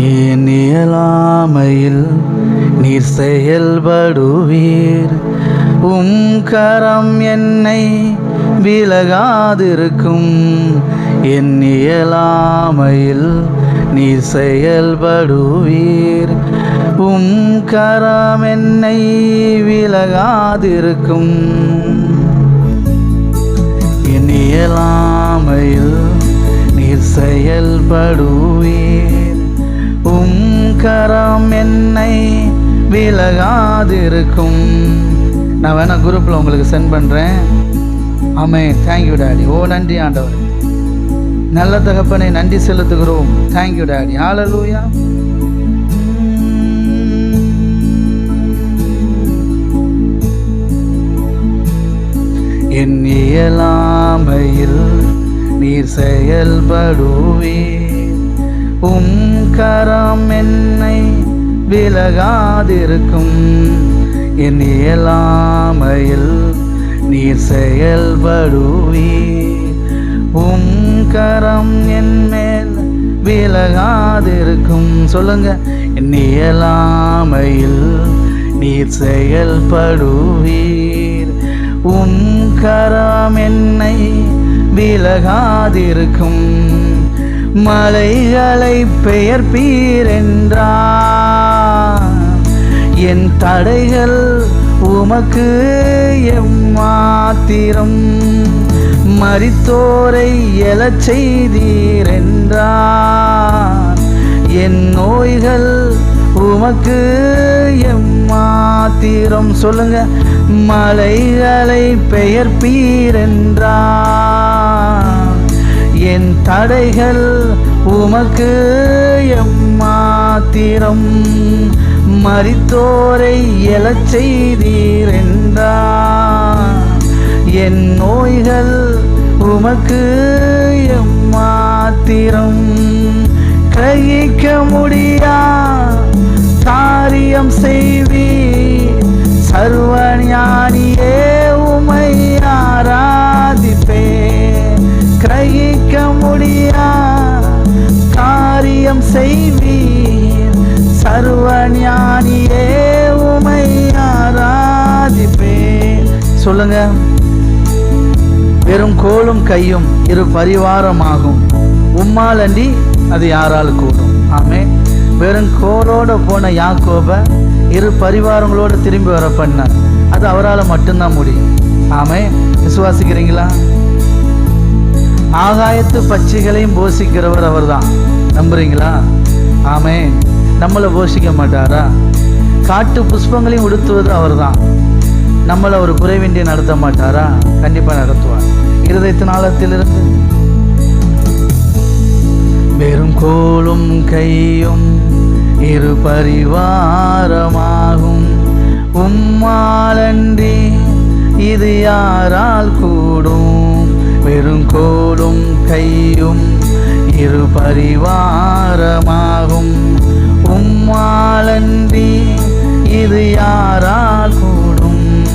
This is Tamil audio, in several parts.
என் இயலாமையில் நீர் செயல்படுவீர். உம் கரம் என்னை விலகாதிருக்கும். என் இயலாமையில் நீர் செயல்படுவீர். உம் கரம் என்னை விலகாதிருக்கும். என் இயலாமையில் நீர் செயல்படுவீர். உங்கரம் என்னை விலகாதிருக்கும். நான் வேணா குரூப்பில் உங்களுக்கு சென்ட் பண்ணுறேன் ஆமே தேங்க்யூ டாடி ஓ நன்றி ஆண்டவர். நல்ல தகப்பனை நன்றி செலுத்துகிறோம். தேங்க்யூ டாடி ஆலலூயா என் இயலாமையில் நீர் செயல்படுவே உம் கரம் என்னை விலகாதிருக்கும். என் இயலாமையில் நீர் செயல்படுவீர். உம் கரம் என்மேல் விலகாதிருக்கும். சொல்லுங்க என் இயலாமையில் நீர் செயல்படுவீர். உம் கரம் என்னை விலகாதிருக்கும். மலைகளை பெயர்ப்பீர் என்றார் என் தடைகள் உமக்கு எம்மாத்திரம். மரித்தோரை எழச் செய்தீரென்றார். என் நோய்கள் உமக்கு எம்மாத்திரம். சொல்லுங்க மலைகளை பெயர்ப்பீர் என்றார் என் தடைகள் உமக்கு எம்மாத்திரம். மறித்தோரை எழச் செய்தீரென்றா என் நோய்கள் உமக்கு எம்மாத்திரம். கிரகிக்க முடியா காரியம் செய்வீர். சர்வஞானியே செய்வீர். சர்வ ஞானியே உமை ஆராதிப்பேன் சொல்லுங்க. வெறும் கோலும் கையும் இரு பரிவாரமாகும். உம்மால் அண்டி அது யாரால் கூடும்? ஆமே வெறும் கோலோட போன யாக்கோப இரு பரிவாரங்களோடு திரும்பி வர பண்ணார். அது அவரால் மட்டும்தான் முடியும். ஆமே விசுவாசிக்கிறீங்களா? ஆகாயத்து பச்சைகளையும் போஷிக்கிறவர் அவர்தான். நம்புறீங்களா? ஆமே நம்மளை போஷிக்க மாட்டாரா? காட்டு புஷ்பங்களையும் உடுத்துவது அவர்தான். நம்மளை ஒரு குறைவின்றி நடத்த மாட்டாரா? கண்டிப்பா நடத்துவார். இருதயத்தின் ஆழத்திலிருந்து வெறும் கோலும் கையும் இரு பரிவாரமாகும். உம்மாலன்றி இது யாரால் கூடும்? வெறும் கோலும் கையும் இரு பரிவாரமாகும். உம்மாலன்றி இது யாரால் கூடும்?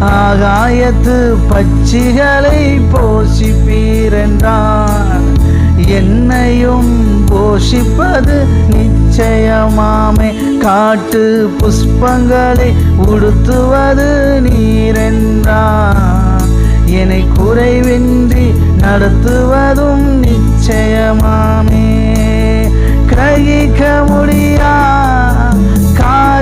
ஆகாயத்து பச்சிகளை போஷிப்பீரென்றான் என்னையும் போஷிப்பது நிச்சயமாமே. காட்டு புஷ்பங்களை உடுத்துவது நீரென்றான் என்னை குறைவின்றி நடத்துவதும் நிச்சயமாமே. கிரகிக்க முடியா காரியம்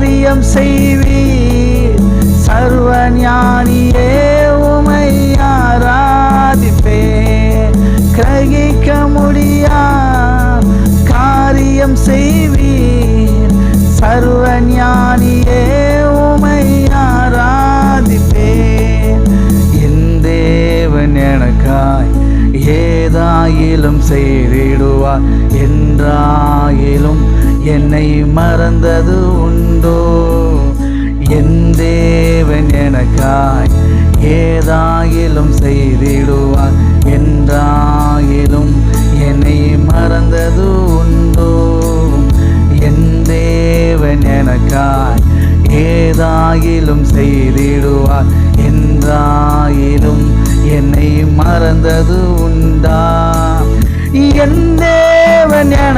செய்திடுவார் என்றாயிலும் என்னை மறந்தது உண்டோ? என் தேவன் எனக்காய் ஏதாயிலும் செய்திடுவார் என்றாயிலும் என்னை மறந்தது உண்டோ? என் தேவன் எனக்காய் ஏதாயிலும் செய்திடுவார் என்றாயிலும் என்னை மறந்தது உண்டா?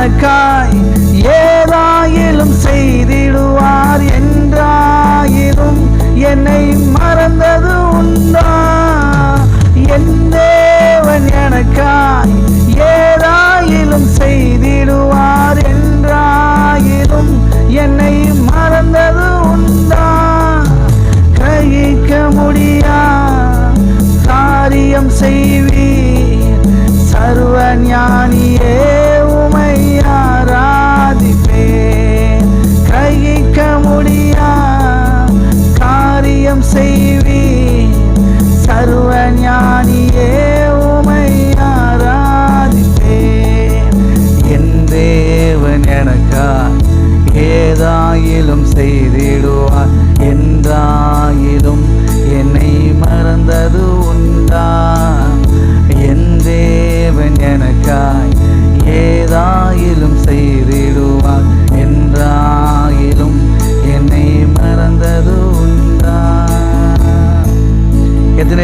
எனக்காய் ஏதாயிலும் செய்திடுவார் என்றாயினும் என்னை மறந்தது உண்டா? என் தேவன் எனக்காய் ஏதாயிலும் செய்திடுவார் என்றாயினும் என்னை மறந்தது உண்டா? கிரகிக்க முடியா? காரியம் செய்வீர். சர்வ ஞானியே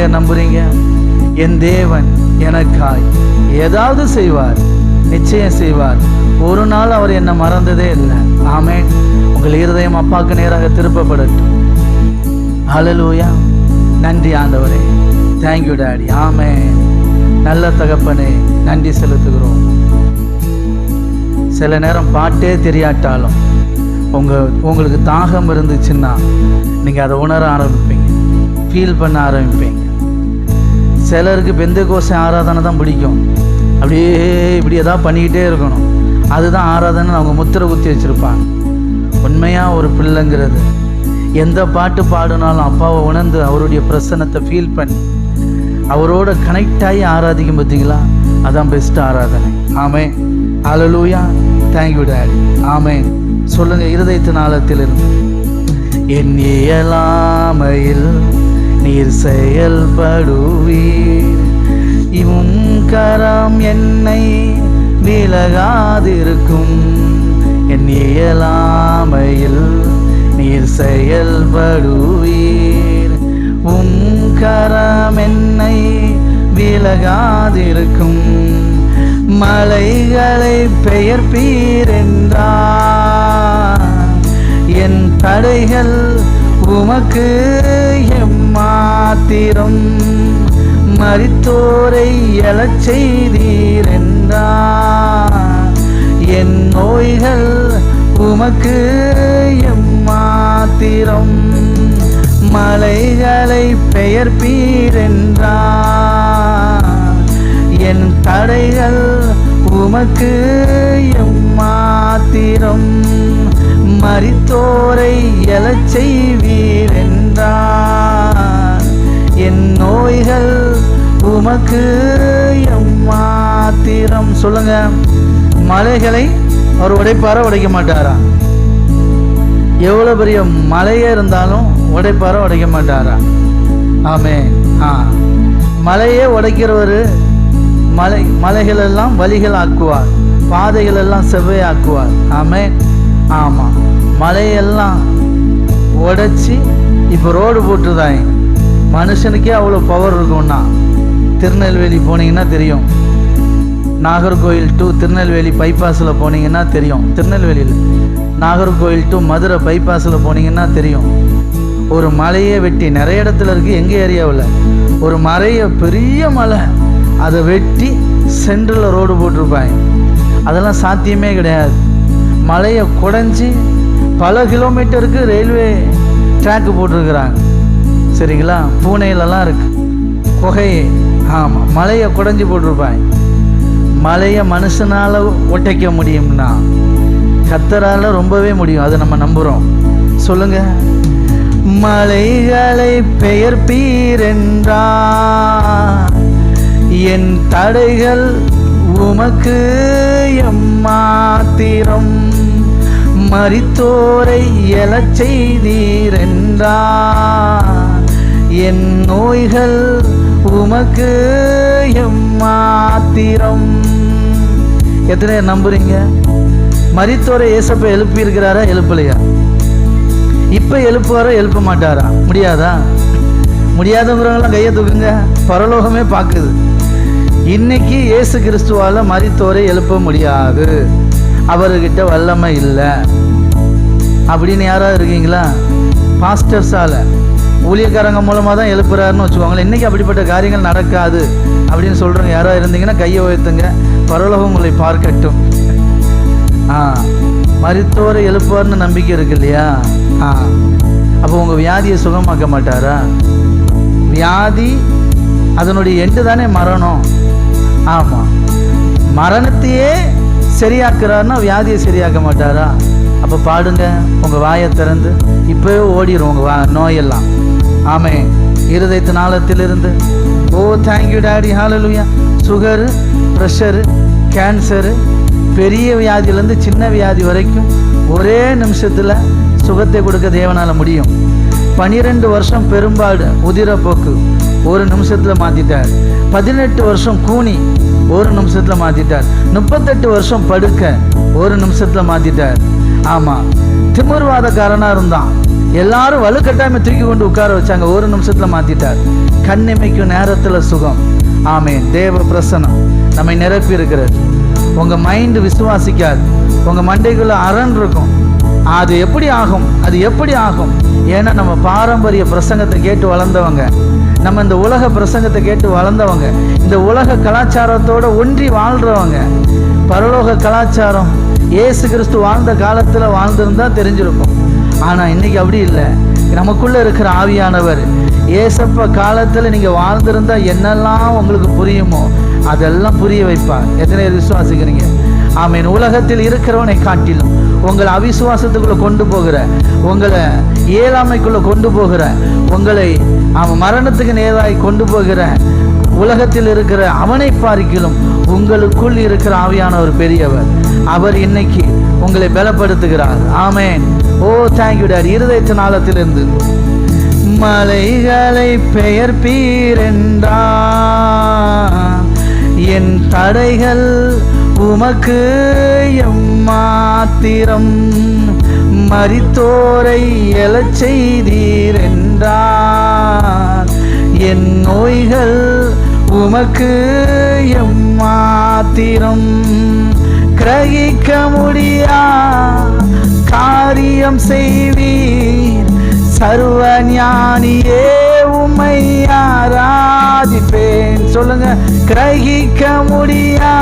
எத்தனை நம்புறீங்க? என் தேவன் எனக்காய் ஏதாவது செய்வார் நிச்சயம் செய்வார். ஒரு நாள் அவர் என்னை மறந்ததே இல்லை. ஆமே உங்கள் இருதயம் அப்பாவுக்கு நேராக திருப்பப்படட்டும். அலலூயா நன்றி ஆண்டவரே. தேங்க்யூ டாடி ஆமே நல்ல தகப்பனே நன்றி செலுத்துகிறோம். சில நேரம் பாட்டே தெரியாட்டாலும் உங்க உங்களுக்கு தாகம் இருந்துச்சுன்னா நீங்க அதை உணர ஆரம்பிப்பீங்க. ஃபீல் பண்ண ஆரம்பிப்பீங்க. சிலருக்கு பெந்த கோசை ஆராதனை தான் பிடிக்கும். அப்படியே இப்படி எதாவது பண்ணிக்கிட்டே இருக்கணும். அதுதான் ஆராதனை அவங்க முத்திரை குத்தி வச்சுருப்பாங்க. உண்மையாக ஒரு பிள்ளைங்கிறது. எந்த பாட்டு பாடினாலும் அப்பாவை உணர்ந்து அவருடைய பிரசன்னத்தை ஃபீல் பண்ணி அவரோட கனெக்ட் ஆகி ஆராதிக்கும் பார்த்தீங்களா? அதான் பெஸ்ட் ஆராதனை. ஆமே அலலூயா தேங்க்யூ டேடி ஆமே சொல்லுங்கள் இருதயத்தின் ஆழத்திலிருந்து. என் இயலாமையில் நீர் செயல்படுவீர். இவும் கரம் என்னை விலகாதிருக்கும். என் இயலாமையில் நீர் செயல்படுவீர். உம் கரம் என்னை விலகாதிருக்கும். மலைகளை பெயர்ப்பீர் என்றார். என் தடைகள் உமக்கு எம் மாத்திரம் மறித்தோரை எழச் செய்தீர் என் நோய்கள் உமக்கு எம்மாத்திரம் மலைகளை பெயர்ப்பீர் என் தடைகள் உமக்கு எம்மாத்திரம் மறித்தோரை எழச் செய்வீரென்றார். உமக்கு எம்மாத்திரம் சொல்லுங்க. மலைகளை அவர் உடைப்பாரா உடைக்க மாட்டாரா? எவ்வளோ பெரிய மலையே இருந்தாலும் உடைப்பாரா உடைக்க மாட்டாரா? ஆமே ஆ. மலையே உடைக்கிறவர் மலை மலைகள் எல்லாம் வழிகள் ஆக்குவார். பாதைகள் எல்லாம் செவ்வையாக்குவார் ஆமே. ஆமாம் மலையெல்லாம் உடைச்சி இப்போ ரோடு போட்டுதாய். மனுஷனுக்கே அவ்வளோ பவர் இருக்கும்னா. திருநெல்வேலி போனீங்கன்னா தெரியும். நாகர்கோயில் டு திருநெல்வேலி பைபாஸில் போனீங்கன்னா தெரியும். திருநெல்வேலியில். நாகர்கோயில் டு மதுரை பைபாஸில் போனீங்கன்னா தெரியும். ஒரு மலையை வெட்டி நிறைய இடத்துல இருக்குது எங்கள் ஏரியாவில் ஒரு மலையை பெரிய மலை. அதை வெட்டி சென்ட்ரலில் ரோடு போட்டிருப்பாங்க. அதெல்லாம் சாத்தியமே கிடையாது. மலையை குடஞ்சி பல கிலோமீட்டருக்கு ரயில்வே ட்ராக்கு போட்டிருக்கிறாங்க. சரிங்களா? பூனேலலாம் இருக்குது குகை ஆமாம் மலையை குடஞ்சி போட்டிருப்பாங்க. மலையை மனுஷனால் ஒட்டைக்க முடியும்னா கத்தரால் ரொம்பவே முடியும். அதை நம்ம நம்புகிறோம் சொல்லுங்க. மலைகளை பெயர்ப்பீரென்றா என் தடைகள் உமக்கு எம்மாத்திரம். மறித்தோரை எழச் செய்தீரென்றா என் நோய்கள் உமக்கு எம்மாத்திரம் எத்தனை நம்புறீங்க? மரித்தோரை இயேசப்ப எழுப்பி இருக்கிறாரா எழுப்பலையா? இப்ப எழுப்புவாரா? எழுப்ப மாட்டாரா? முடியாதா? முடியாதவங்களாம் கையை தூக்குங்க. பரலோகமே பார்க்குது. இன்னைக்கு இயேசு கிறிஸ்துவால மரித்தோரை எழுப்ப முடியாது. அவர்கிட்ட வல்லமை இல்லை. அப்படின்னு யாராவது இருக்கீங்களா? பாஸ்டர்ஸால. ஊழியக்காரங்க மூலமாக தான் எழுப்புறாருன்னு வச்சுக்கோங்களேன். இன்றைக்கி அப்படிப்பட்ட காரியங்கள் நடக்காது அப்படின்னு சொல்கிறவங்க யாரோ இருந்தீங்கன்னா கையை உயர்த்துங்க. பரலோகம் உங்களை பார்க்கட்டும். ஆ மருத்துவரை எழுப்புவார்னு நம்பிக்கை இருக்கு இல்லையா? ஆ அப்போ உங்கள் வியாதியை சுகமாக்க மாட்டாரா? வியாதி அதனுடைய எண்டு தானே மரணம். ஆமாம் மரணத்தையே சரியாக்குறாருன்னா வியாதியை சரியாக்க மாட்டாரா? அப்போ பாடுங்க உங்கள் வாயை திறந்து இப்போவே ஓடிடும் உங்கள் வா நோயெல்லாம். ஆமே இருதயத்து நாளத்திலிருந்து ஓ thank you daddy hallelujah sugar pressure cancer பெரிய வியாதியிலேருந்து சின்ன வியாதி வரைக்கும் ஒரே நிமிஷத்தில் சுகத்தை கொடுக்க தேவனால் முடியும். பனிரெண்டு வருஷம் பெரும்பாடு உதிரப்போக்கு ஒரு நிமிஷத்தில் மாற்றிட்டார் பதினெட்டு வருஷம் கூனி ஒரு நிமிஷத்தில் மாற்றிட்டார் முப்பத்தெட்டு வருஷம் படுக்க ஒரு நிமிஷத்தில் மாற்றிட்டார் ஆமாம் திமிர்வாதக்காரனாக இருந்தான். எல்லாரும் வலுக்கட்டாயமே தூக்கி கொண்டு உட்கார வச்சாங்க. ஒரு நிமிஷத்தில் மாத்திட்டார். கண்ணிமைக்கும் நேரத்தில் சுகம். ஆமே தேவ பிரசனம் நம்மை நிரப்பி இருக்கிறது. உங்கள் மைண்டு விசுவாசிக்காது. உங்கள் மண்டைக்குள்ள அரண் இருக்கும். அது எப்படி ஆகும்? அது எப்படி ஆகும்? ஏன்னா நம்ம பாரம்பரிய பிரசங்கத்தை கேட்டு வளர்ந்தவங்க. நம்ம இந்த உலக பிரசங்கத்தை கேட்டு வளர்ந்தவங்க. இந்த உலக கலாச்சாரத்தோட ஒன்றி வாழ்றவங்க. பரலோக கலாச்சாரம் ஏசு கிறிஸ்து வாழ்ந்த காலத்தில் வாழ்ந்திருந்தா தெரிஞ்சிருக்கும். ஆனால் இன்னைக்கு அப்படி இல்லை. நமக்குள்ள இருக்கிற ஆவியானவர் ஏசப்ப காலத்தில் நீங்கள் வாழ்ந்திருந்தா என்னெல்லாம் உங்களுக்கு புரியுமோ அதெல்லாம் புரிய வைப்பார். எத்தனை விசுவாசிக்கிறீங்க? ஆமீன். உலகத்தில் இருக்கிறவனை காட்டிலும் உங்களை அவிசுவாசத்துக்குள்ள கொண்டு போகிற உங்களை இயலாமைக்குள்ளே கொண்டு போகிற உங்களை அவன் மரணத்துக்கு நேராக கொண்டு போகிற உலகத்தில் இருக்கிற அவனை பார்க்கிலும் உங்களுக்குள் இருக்கிற ஆவியானவர் பெரியவர். அவர் இன்னைக்கு உங்களை பலப்படுத்துகிறார். ஆமேன். ஓ தேங்க்யூ டாடி இருதயத்து நாளத்திலிருந்து மலைகளை பெயர்ப்பீரென்றா? என் தடைகள் உமக்கு எம்மாத்திரம் மரித்தோரை எழச் செய்தீர் என் நோய்கள் உமக்கு எம்மாத்திரம் கிரகிக்க முடியா? காரியம் செய்வீர் சர்வ ஞானியே உம்மை ஆராதிப்பேன். சொல்லுங்க கிரகிக்க முடியா?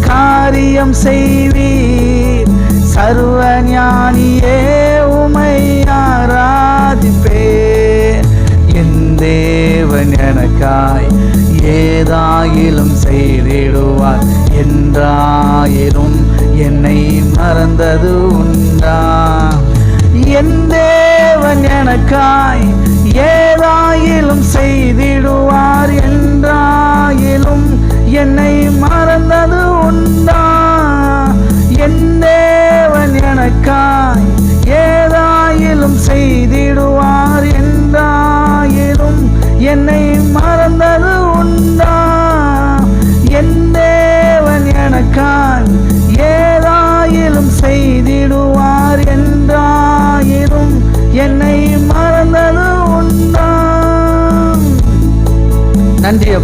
காரியம் செய்வீர் சர்வ ஞானியே உம்மை ஆராதிப்பேன். என் தேவன் எனக்காய் ஏதாயிலும் செய்திடுவார். என்றாயிலும் என்னை மறந்தது உண்டா? என் தேவன் எனக்காய் ஏதாயிலும் செய்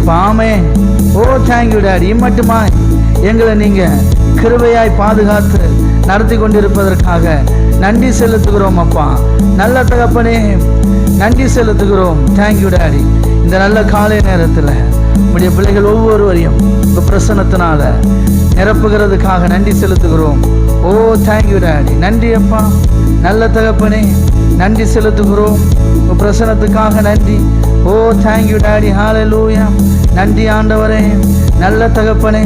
பாமே. ஓ தேங்க்யூ டாடி மட்டுமா எங்களை நீங்கள் கிருவையாய் பாதுகாத்து நடத்தி கொண்டிருப்பதற்காக நன்றி செலுத்துகிறோம் அப்பா. நல்ல தகப்பனே நன்றி செலுத்துகிறோம். தேங்க்யூ டாடி இந்த நல்ல காலை நேரத்தில் உங்களுடைய பிள்ளைகள் ஒவ்வொருவரையும் உங்கள் பிரசனத்தினால நிரப்புகிறதுக்காக நன்றி செலுத்துகிறோம். ஓ தேங்க்யூ டாடி நன்றி அப்பா. நல்ல தகப்பனே நன்றி செலுத்துகிறோம். உங்கள் பிரசனத்துக்காக நன்றி. ஓ தேங்க்யூ டாடி லூயா நன்றி ஆண்டவரே நல்ல தகப்பனே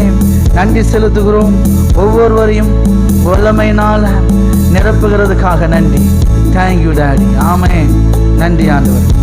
நன்றி செலுத்துகிறோம். ஒவ்வொருவரையும் வல்லமையினால் நிரப்புகிறதுக்காக நன்றி. தேங்க்யூ டாடி ஆமே நன்றி ஆண்டவர்.